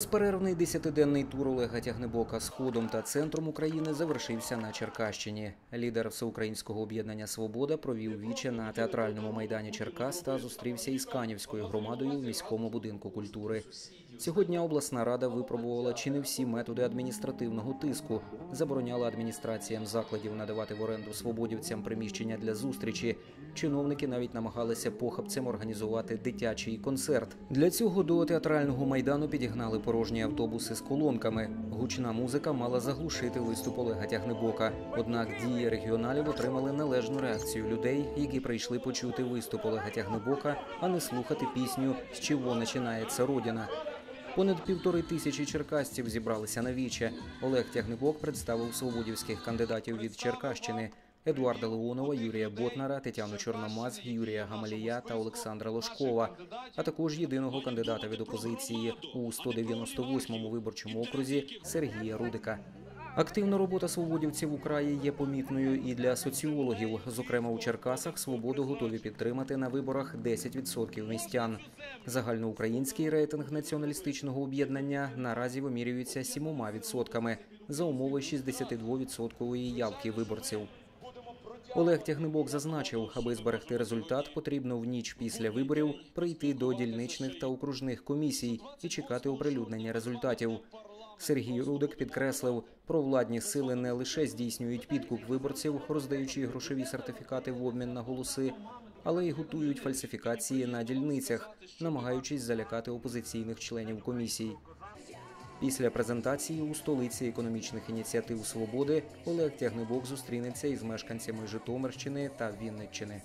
Безперервний десятиденний тур Олега Тягнебока сходом та центром України завершився на Черкащині. Лідер всеукраїнського об'єднання Свобода провів віче на театральному майдані Черкас та зустрівся із Канівською громадою в міському будинку культури. Сьогодні обласна рада випробувала чи не всі методи адміністративного тиску, забороняла адміністраціям закладів надавати в оренду свободівцям приміщення для зустрічі. Чиновники навіть намагалися похабцем організувати дитячий концерт. Для цього до театрального майдану підігнали порожні автобуси з колонками. Гучна музика мала заглушити виступ Олега Тягнебока. Однак дії регіоналів отримали належну реакцію людей, які прийшли почути виступ Олега Тягнебока, а не слухати пісню З чого починається родина. Понад півтори тисячі черкасців зібралися на віче. Олег Тягнебок представив свободівських кандидатів від Черкащини. Едуарда Леонова, Юрія Ботнара, Тетяну Чорномаз, Юрія Гамалія та Олександра Лошкова, а також єдиного кандидата від опозиції у 198-му виборчому окрузі Сергія Рудика. Активна робота свободівців у краї є помітною і для соціологів. Зокрема, у Черкасах свободу готові підтримати на виборах 10% містян. Загальноукраїнський рейтинг націоналістичного об'єднання наразі вимірюється 7% за умови 62% явки виборців. Олег Тягнебок зазначив, аби зберегти результат, потрібно в ніч після виборів прийти до дільничних та окружних комісій і чекати оприлюднення результатів. Сергій Рудик підкреслив, провладні сили не лише здійснюють підкуп виборців, роздаючи грошові сертифікати в обмін на голоси, але й готують фальсифікації на дільницях, намагаючись залякати опозиційних членів комісій. Після презентації у столиці економічних ініціатив Свободи Олег Тягнебок зустрінеться із мешканцями Житомирщини та Вінниччини.